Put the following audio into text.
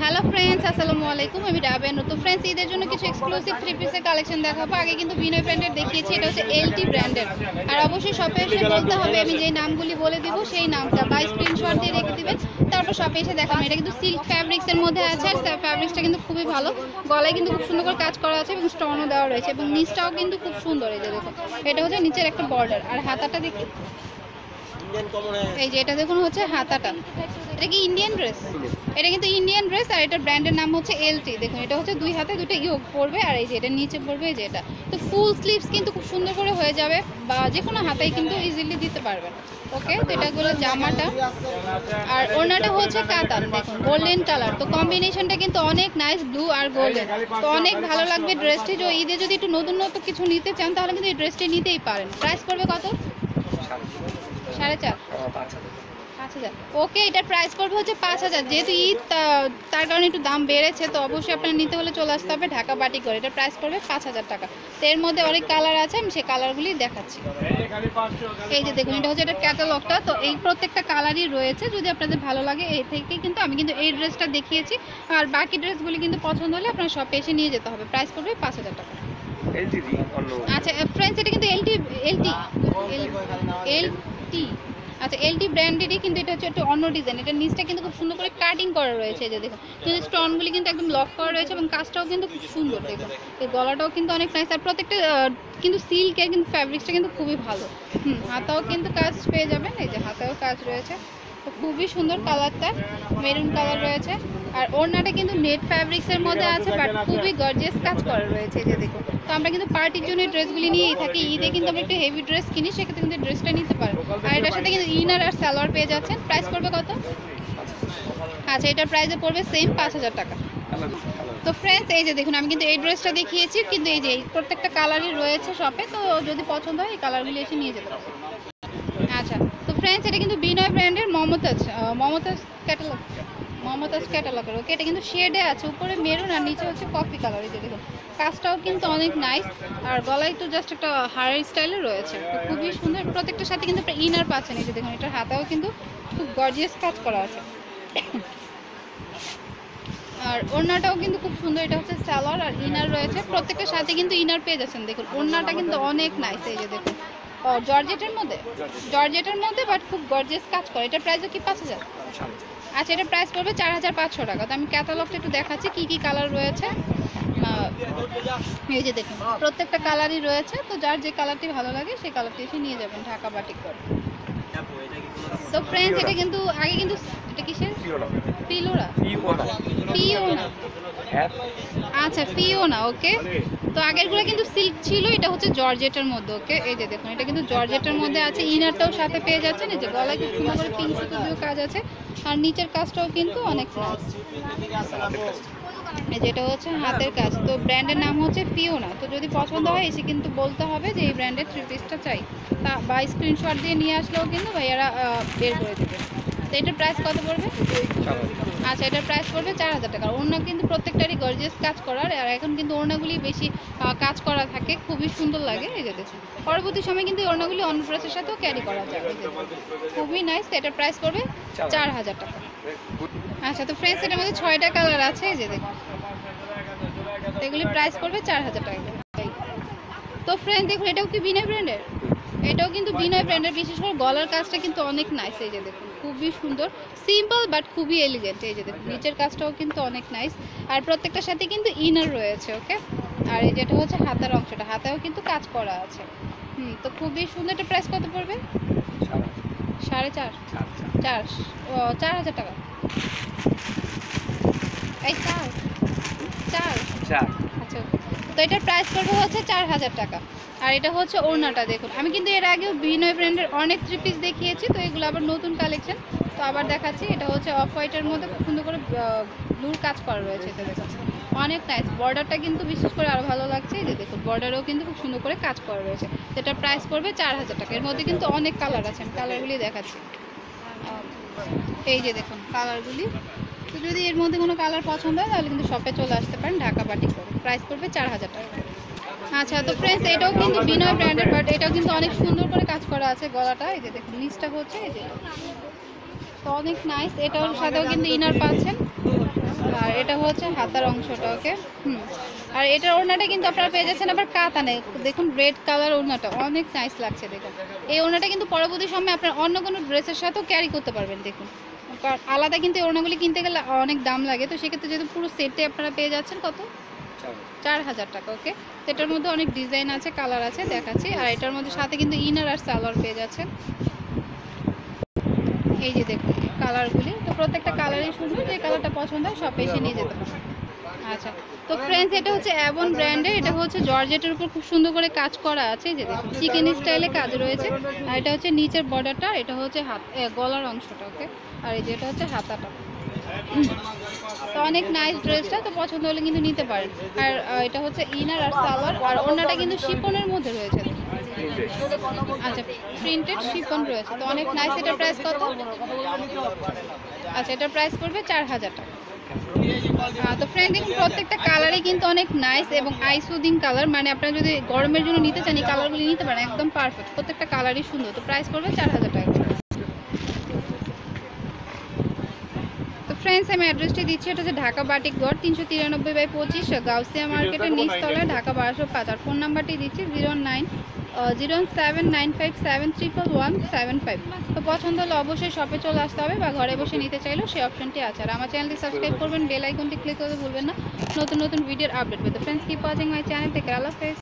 Hello friends আসসালামু আলাইকুম আমি রাবেন তো ফ্রেন্ডস ঈদের জন্য কিছু এক্সক্লুসিভ থ্রি পিসের কালেকশন দেখাবো। আগে কিন্তু বিনয় ব্র্যান্ডের দেখিয়েছি, এটা হচ্ছে এলটি ব্র্যান্ডের আর অবশ্যই শপে এসে বলতে হবে, আমি যেই নামগুলি বলে দিব, সেই নামটা বা স্ক্রিনশট দিয়ে রেখে দিবেন। তারপর শপে এসে দেখাবেন। এটা কিন্তু সিল্ক ফ্যাব্রিক্সের মধ্যে আছে, আর ফ্যাব্রিক্সটা কিন্তু খুবই ভালো। গলায় কিন্তু খুব সুন্দর করে কাজ করা আছে এবং স্টোনও দেওয়া রয়েছে এবং নিচটাও কিন্তু খুব সুন্দর এই যে দেখুন। এটা হচ্ছে নিচের একটা বর্ডার আর হাতাটা দেখি। এই যে এটা দেখুন হচ্ছে হাতাটা। এটা কি ইন্ডিয়ান ড্রেস এটা কিন্তু ইন্ডিয়ান ড্রেস আর এটার ব্র্যান্ডের নাম হচ্ছে এলটি দেখুন, এটা হচ্ছে দুই হাতে দুটো ইয়োগ পড়বে আর এই যে এটা নিচে পড়বে এই যে এটা। তো ফুল স্লিভস কিন্তু খুব সুন্দর করে হয়ে যাবে বা যে কোনো হাতেই কিন্তু ইজিলি দিতে পারবেন। ওকে তো এটা হলো জামাটা। আর ওনাটা হচ্ছে কাতান। দেখুন গোল্ডেন কালার তো কম্বিনেশনটা কিন্তু অনেক নাইস ব্লু আর গোল্ডেন তো অনেক ভালো লাগবে ড্রেসটি যে ঈদে যদি একটু নতুন নতুন কিছু নিতে চান, তাহলে কিন্তু এই ড্রেসটি নিতেই পারেন। প্রাইস পড়বে কত? সাড়ে চার। ওকে এটার প্রাইস পড়বে হচ্ছে পাঁচ হাজার। যেহেতু ঈদ তার কারণে একটু দাম বেড়েছে তো অবশ্যই আপনার নিতে হলে চলে আসতে হবে ঢাকা বাটি করে। এটার প্রাইস পড়বে পাঁচ হাজার টাকা। তো এর মধ্যে অনেক কালার আছে আমি সেই কালারগুলি দেখাচ্ছি। এই যে দেখুন এটা হচ্ছে এটা ক্যাটালগটা তো এই প্রত্যেকটা কালারই রয়েছে যদি আপনাদের ভালো লাগে এই থেকে কিন্তু আমি কিন্তু এই ড্রেসটা দেখিয়েছি। আর বাকি ড্রেসগুলি কিন্তু পছন্দ হলে আপনার শপে এসে নিয়ে যেতে হবে। প্রাইস পড়বে পাঁচ হাজার টাকা। আচ্ছা ফ্রেন্ডস এটা কিন্তু এলটি এলটি এলটি আচ্ছা এলটি ব্র্যান্ডেরই কিন্তু এটা হচ্ছে একটু অন্য ডিজাইন এটা নিচটা কিন্তু খুব সুন্দর করে কাটিং করা রয়েছে, এই যে দেখুন। কিন্তু স্টোনগুলি কিন্তু একদম লক করা রয়েছে এবং কাজটাও কিন্তু খুব সুন্দর, দেখুন। এই গলাটাও কিন্তু অনেক নাইস আর প্রত্যেকটা কিন্তু সিল্কের কিন্তু ফ্যাব্রিক্সটা কিন্তু খুবই ভালো। হুম, হাতাও কিন্তু কাজ পেয়ে যাবেন, এই যে হাতাও কাজ রয়েছে। খুবই সুন্দর কালারটা মেরুন কালার রয়েছে। আর ওড়নাটা কিন্তু নেট ফ্যাব্রিক্সের মধ্যে আছে বাট খুবই গর্জিয়াস কাজ করা রয়েছে এই যে দেখুন তো আমরা কিন্তু পার্টির জন্য ড্রেসগুলি নিয়েই থাকি। ঈদে কিন্তু আমরা একটু হেভি ড্রেস কিনি সেক্ষেত্রে কিন্তু ড্রেসটা নিতে পারো আর এটার সাথে কিন্তু ইনার আর সালোয়ার পেয়ে যাচ্ছেন। প্রাইস পড়বে কত? আচ্ছা এটার প্রাইসে পড়বে সেম পাঁচ হাজার টাকা। তো ফ্রেন্ডস এই যে দেখুন আমি কিন্তু এই ড্রেসটা দেখিয়েছি কিন্তু এই যে প্রত্যেকটা কালারই রয়েছে শপে তো যদি পছন্দ হয় এই কালারগুলি এসে নিয়ে যেতে পারবেন আচ্ছা তো ফ্রেন্ডস এটা কিন্তু বিনয় ব্র্যান্ডের মমতাজ মমতাজ ক্যাটালগ মমতাজ ক্যাটালগের ওকে এটা কিন্তু শেডে আছে, উপরে মেরুন আর নিচে হচ্ছে কফি কালার যে দেখুন কাজটাও কিন্তু অনেক নাইস আর গলায় তো জাস্ট একটা হারের স্টাইলে রয়েছে। খুবই সুন্দর। প্রত্যেকটার সাথে কিন্তু ইনার পাচ্ছেন এই যে দেখুন, এটার হাতেও কিন্তু খুব গর্জিয়াস কাজ করা আছে। আর ওড়নাটাও কিন্তু খুব সুন্দর, এটা হচ্ছে সালোয়ার আর ইনার রয়েছে। প্রত্যেকটার সাথে কিন্তু ইনার পেয়ে যাচ্ছেন, দেখুন। ওড়নাটা কিন্তু অনেক নাইস এই যে দেখুন। ও, জর্জেটের মধ্যে? জর্জেটের মধ্যে বাট খুব গর্জিয়াস কাজ করে। এটার প্রাইসও কি পাঁচ হাজার। আচ্ছা এটার প্রাইস পড়বে চার হাজার পাঁচশো টাকা। তো আমি ক্যাটালগটা একটু দেখাচ্ছি কি কি কালার রয়েছে। এই যে দেখুন প্রত্যেকটা কালারই রয়েছে। তো যার যে কালারটি ভালো লাগে সেই কালারটি এসে নিয়ে যাবেন ঢাকা বাটিক করে। তো ফ্রেন্ডস এটা কিন্তু আগে কিন্তু এটা কিসের? ফিলোরা ফিওনা আচ্ছা ফিওনা ওকে? তো আগেরগুলো কিন্তু সিল্ক ছিল, এটা হচ্ছে জর্জেটের মধ্যে, ওকে? এই যে দেখুন, এটা কিন্তু জর্জেটের মধ্যে আছে, ইনারটাও সাথে পেয়ে যাচ্ছেন, এই যে গলায় খুব সুন্দর করে পিঙ্ক সুতো কাজ আছে, আর নিচের কাজটাও কিন্তু অনেক যেটা হচ্ছে হাতের কাজ, তো ব্র্যান্ডের নাম হচ্ছে ফিওনা তো যদি পছন্দ হয়, এসে কিন্তু বলতে হবে যে এই ব্র্যান্ডের থ্রি পিসটা চাই। তা, বা স্ক্রিনশট দিয়ে নিয়ে আসলেও কিন্তু ভাইয়ারা বের করে দেবে। তো এটার প্রাইস কত পড়বে? আচ্ছা এটার প্রাইস পড়বে চার হাজার টাকা। ওড়না কিন্তু প্রত্যেকটারই গর্জিয়াস কাজ করার, আর এখন কিন্তু ওড়নাগুলি বেশি কাজ করা থাকে, খুবই সুন্দর লাগে, এই যে পরবর্তী সময় কিন্তু ওড়নাগুলি অন্য ড্রেসের সাথেও ক্যারি করা যায়। খুবই নাইস এটার প্রাইস পড়বে চার হাজার টাকা। আচ্ছা তো ফ্রেন্ডস এটার মধ্যে ছয়টা কালার আছে, এই যে দেখুন। তো এগুলির প্রাইস পড়বে চার হাজার টাকা। তো ফ্রেন্ড দেখুন, এটাও কি বিনা ব্র্যান্ডের এটাও কিন্তু বিনয় ব্র্যান্ডের বিশেষ করে গলার কাজটা কিন্তু অনেক নাইস এই যে দেখুন, খুবই সুন্দর সিম্পল বাট খুবই এলিগেন্ট এই যে দেখুন, নিচের কাজটাও কিন্তু অনেক নাইস আর প্রত্যেকটার সাথে কিন্তু ইনার রয়েছে ওকে আর এই যেটা হচ্ছে হাতার অংশটা হাতেও কিন্তু কাজ করা আছে। হুম, তো খুবই সুন্দর একটা প্রাইস কত পড়বে? সাড়ে চার। চার, ও, চার হাজার টাকা। এই চার চার। চার। তো এটার প্রাইস পড়বে হচ্ছে চার হাজার টাকা। আর এটা হচ্ছে ওড়নাটা দেখুন। আমি কিন্তু এর আগেও বিনয় ব্র্যান্ডের অনেক থ্রি পিস দেখিয়েছি, তো এগুলো আবার নতুন কালেকশন তো আবার দেখাচ্ছি, এটা হচ্ছে অফ হোয়াইটের মধ্যে খুব সুন্দর করে ব্লুর কাজ করা রয়েছে এটা দেখুন। অনেক নাইস বর্ডারটা কিন্তু বিশেষ করে আরও ভালো লাগছে। এই যে দেখুন বর্ডারেও কিন্তু খুব সুন্দর করে কাজ করা রয়েছে। এটার প্রাইস পড়বে চার হাজার টাকা। এর মধ্যে কিন্তু অনেক কালার আছে। আমি কালারগুলি দেখাচ্ছি। এই যে দেখুন কালারগুলি তো যদি এর মধ্যে কোনো কালার পছন্দ হয়, তাহলে কিন্তু শপে চলে আসতে পারেন, ঢাকা বাটি করে। প্রাইস পড়বে চার হাজার টাকা। আচ্ছা তো ফ্রেন্ডস এটাও কিন্তু বিনয় ব্র্যান্ডের বাট এটাও কিন্তু অনেক সুন্দর করে কাজ করা আছে গলাটা। এই যে দেখুন নিচটা হচ্ছে, এই যে। তো অনেক নাইস এটার সাথেও কিন্তু ইনার পাচ্ছেন। আর এটা হচ্ছে হাতার অংশটা, ওকে? হুম। আর এটার ওড়নাটা কিন্তু আপনারা পেয়ে যাচ্ছেন আবার কাতানে। দেখুন রেড কালার ওড়নাটা, অনেক নাইস লাগছে দেখুন। এই ওড়নাটা কিন্তু পরবর্তী সময় আপনার অন্য কোনো ড্রেসের সাথেও ক্যারি করতে পারবেন, দেখুন। কারণ আলাদা কিন্তু ওড়নাগুলি কিনতে গেলে অনেক দাম লাগে তো সেক্ষেত্রে যেহেতু পুরো সেটে আপনারা পেয়ে যাচ্ছেন কত? চার হাজার টাকা ওকে। তো এটার মধ্যে অনেক ডিজাইন আছে কালার আছে দেখাচ্ছি। আর এটার মধ্যে সাথে কিন্তু ইনার আর সালোয়ার পেয়ে যাচ্ছেন। এই যে দেখুন কালারগুলি। তো প্রত্যেকটা কালারই সুন্দর যে কালারটা পছন্দ হয় সব এসে নিয়ে যেতে পারেন। আচ্ছা। তো ফ্রেন্ডস এটা হচ্ছে অ্যাবন ব্র্যান্ডের এটা হচ্ছে জর্জেটের উপর খুব সুন্দর করে কাজ করা আছে। যে দেখুন চিকেন স্টাইলে কাজ রয়েছে। আর এটা হচ্ছে নিচের বর্ডারটা এটা হচ্ছে হাত গলার অংশটা ওকে আর এই যে এটা হচ্ছে হাতাটা। তো অনেক নাইস ড্রেসটা তো পছন্দ হলে কিন্তু নিতে পারেন। আর এটা হচ্ছে ইনার আর সালোয়ার, আর অন্যটা কিন্তু শিপনের মধ্যে রয়েছে। আচ্ছা প্রিন্টেড শিপন রয়েছে। তো অনেক নাইস এটার প্রাইস কত? আচ্ছা এটার প্রাইস পড়বে চার হাজার টাকা। তো ফ্রেন্ড দেখুন, প্রত্যেকটা কালারই কিন্তু অনেক নাইস এবং আইসুদিং কালার মানে আপনারা যদি গরমের জন্য নিতে চান, এই কালারগুলি নিতে পারেন, একদম পারফেক্ট প্রত্যেকটা কালারই সুন্দর। তো প্রাইস পড়বে চার হাজার টাকা তো ফ্রেন্ডস আমি অ্যাড্রেসটি দিচ্ছি। এটা হচ্ছে ঢাকা বাটিক গড় তিনশো তিরানব্বই বাই পঁচিশ, গাউসিয়া মার্কেটের নিচতলায়, ঢাকা বারোশো পাঁচ। আর ফোন নাম্বারটি দিচ্ছি zero nine zero seven nine five seven triple one seven five. তো পছন্দ হলে অবশ্যই শপে চলে আসতে হবে বা ঘরে বসে নিতে চাইলেও সেই অপশনটি আছে। আর আমার চ্যানেলটি সাবস্ক্রাইব করবেন বেল আইকনটি ক্লিক করতে ভুলবেন না। নতুন নতুন ভিডিওর আপডেট পেতে। Friends keep watching my channel থেকে আল্লাহ